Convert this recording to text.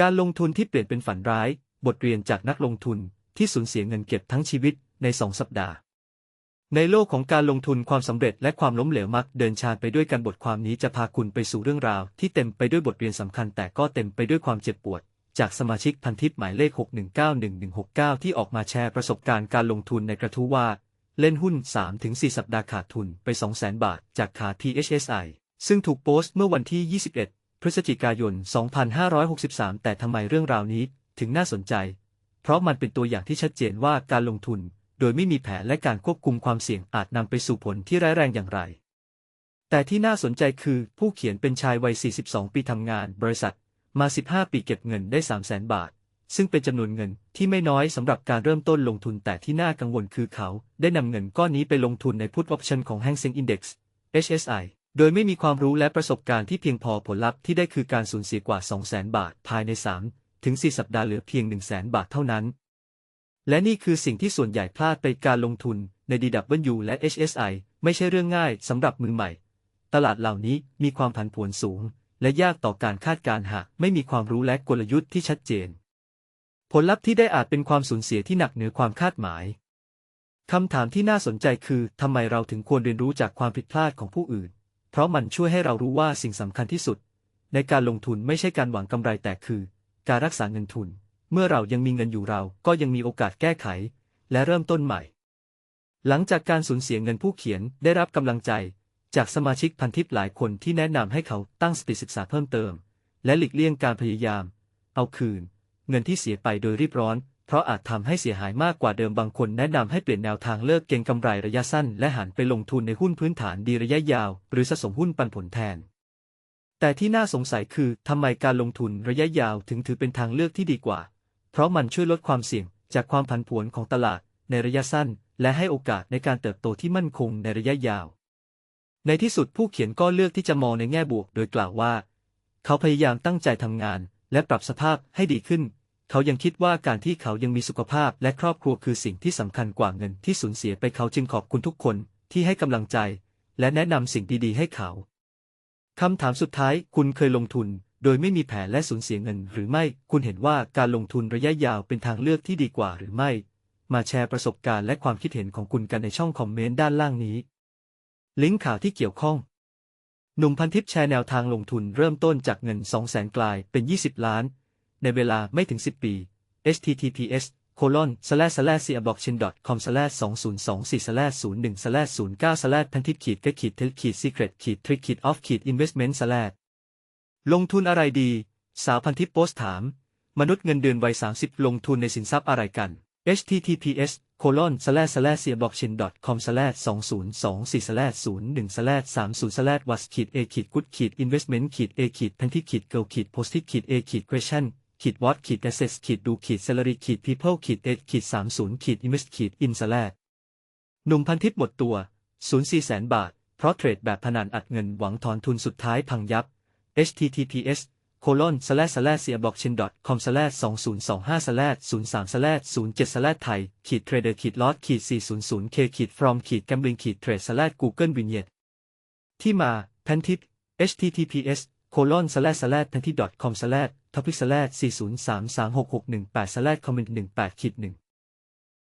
การลงทุนที่เปลี่ยนเป็นฝันร้าย บทเรียนจากนักลงทุนที่สูญเสียเงินเก็บทั้งชีวิตในสองสัปดาห์ ในโลกของการลงทุนความสำเร็จและความล้มเหลวมักเดินชานไปด้วยกันบทความนี้จะพาคุณไปสู่เรื่องราว ที่เต็มไปด้วยบทเรียนสำคัญแต่ก็เต็มไปด้วยความเจ็บปวด จากสมาชิกพันทิปหมายเลข 6191169 ที่ออกมาแชร์ประสบการณ์การลงทุนในกระทู้ว่า เล่นหุ้น 3-4 สัปดาห์ขาดทุนไป 200,000 บาท จากขา PHSI ซึ่งถูกโพสต์เมื่อวันที่ 21 พฤศจิกายน 2563 แต่ทำไมเรื่องราวนี้ถึงน่าสนใจ เพราะมันเป็นตัวอย่างที่ชัดเจนว่าการลงทุน โดยไม่มีแผนและการควบคุมความเสี่ยงอาจนำไปสู่ผลที่ร้ายแรงอย่างไร แต่ที่น่าสนใจคือผู้เขียนเป็นชายวัย 42 ปีทำงาน บริษัท มา 15 ปีเก็บเงินได้ 300,000 บาท ซึ่งเป็นจำนวนเงินที่ไม่น้อยสำหรับการเริ่มต้นลงทุนแต่ที่น่ากังวลคือเขา ได้นำเงินก้อนนี้ไปลงทุนในพุทธออปชันของ Hang Seng Index HSI โดยไม่มีความรู้และประสบการณ์ที่เพียงพอผลลัพธ์ที่ได้คือการสูญเสียกว่า 200,000 บาท ภายใน 3 ถึง 4 สัปดาห์เหลือเพียง 100,000 บาทเท่านั้น และนี่คือสิ่งที่ส่วนใหญ่พลาดไปการลงทุนใน DW และ HSI ไม่ใช่เรื่องง่ายสำหรับมือใหม่ ตลาดเหล่านี้มีความผันผวนสูง และยากต่อการคาดการณ์หากไม่มีความรู้และกลยุทธ์ที่ชัดเจน ผลลัพธ์ที่ได้อาจเป็นความสูญเสียที่หนักเหนือความคาดหมายคำถามที่น่าสนใจคือทำไมเราถึงควรเรียนรู้จากความผิดพลาดของผู้อื่น เพราะมันช่วยให้เรารู้ว่าสิ่งสำคัญที่สุด ในการลงทุนไม่ใช่การหวังกำไรแต่คือ การรักษาเงินทุน เมื่อเรายังมีเงินอยู่เราก็ยังมีโอกาสแก้ไข และเริ่มต้นใหม่ หลังจากการสูญเสียเงินผู้เขียนได้รับกำลังใจ จากสมาชิกพันทิปหลายคนที่แนะนำให้เขาตั้งสติศึกษาเพิ่มเติม และหลีกเลี่ยงการพยายาม เอาคืน เงินที่เสียไปโดยรีบร้อน เพราะอาจทำให้เสียหายมากกว่าเดิมบางคนแนะนำให้เปลี่ยนแนวทางเลิกเก็งกำไรระยะสั้น และหันไปลงทุนในหุ้นพื้นฐานดีระยะยาว หรือสะสมหุ้นปันผลแทน แต่ที่น่าสงสัยคือทำไมการลงทุนระยะยาวถึงถือเป็นทางเลือกที่ดีกว่า เพราะมันช่วยลดความเสี่ยงจากความผันผวนของตลาดในระยะสั้น และให้โอกาสในการเติบโตที่มั่นคงในระยะยาว ในที่สุดผู้เขียนก็เลือกที่จะมองในแง่บวก โดยกล่าวว่า เขาพยายามตั้งใจทำงาน และปรับสภาพให้ดีขึ้น เขายังคิดว่าการที่เขายังมีสุขภาพและครอบครัวคือสิ่งที่สำคัญกว่าเงินที่สูญเสียไปเขาจึงขอบคุณทุกคนที่ให้กำลังใจ และแนะนำสิ่งดีๆ ให้เขาคำถามสุดท้ายคุณเคยลงทุน โดยไม่มีแผนและสูญเสียเงิน หรือไม่คุณเห็นว่าการลงทุนระยะยาวเป็นทางเลือกที่ดีกว่าหรือไม่ มาแชร์ประสบการณ์และความคิดเห็นของคุณกันในช่องคอมเมนต์ด้านล่างนี้ ลิงก์ข่าวที่เกี่ยวข้องหนุ่มพันทิปแชร์แนวทางลงทุนเริ่มต้นจากเงิน 200,000กลายเป็น 20 ล้าน ในเวลาไม่ถึง 10 ปี https colon slash slash c b l o c k c h a i n com slash 2024 slash 01 slash 09 slash พันทิปขีดก็ขีดเทลขีด secret ขีด trick ขีด off ขีด investment slash ลงทุนอะไรดี สาวพันทิปโพสต์ถาม มนุษย์เงินเดือนวัย 30 ลงทุนในสินทรัพย์อะไรกัน https colon slash slash c b l o c k c h a i n com slash 2024 slash 01 slash 30 slash was ขีด a ขีด good ขีด investment ขีด a ขีดพันทิปขีด girl ขีด post ขีด a ขีด question ขีดวอตขีดเดเซสขีดดูขีดเซลลริขีดพีเพิลขีดเอทดขีดสามศูนย์ขีดอิมิสขีดอินสแลดหนุ่มพันทิพย์หมดตัวศูนย์สี่แสนบาท เพราะเทรดแบบพนันอัดเงินหวังถอนทุนสุดท้ายพังยับ https โคลอนสแลสแลสเสียบล็อกชินดอทคอมสแลสสองศูนย์สองห้าสแลสศูนย์สามสแลสศูนย์เจ็ดสแลสไทยขีดเทรดเดอร์ขีดลอสขีดสี่ศูนย์ศูนย์เคขีดฟรอมขีดแกมบลิงขีดเทรดสแลสกูเกิลวินเยตที่มาพันทิพย์ https colon slash slash พันทิป com slash topic slash 4033661 slash comment 18ขีด1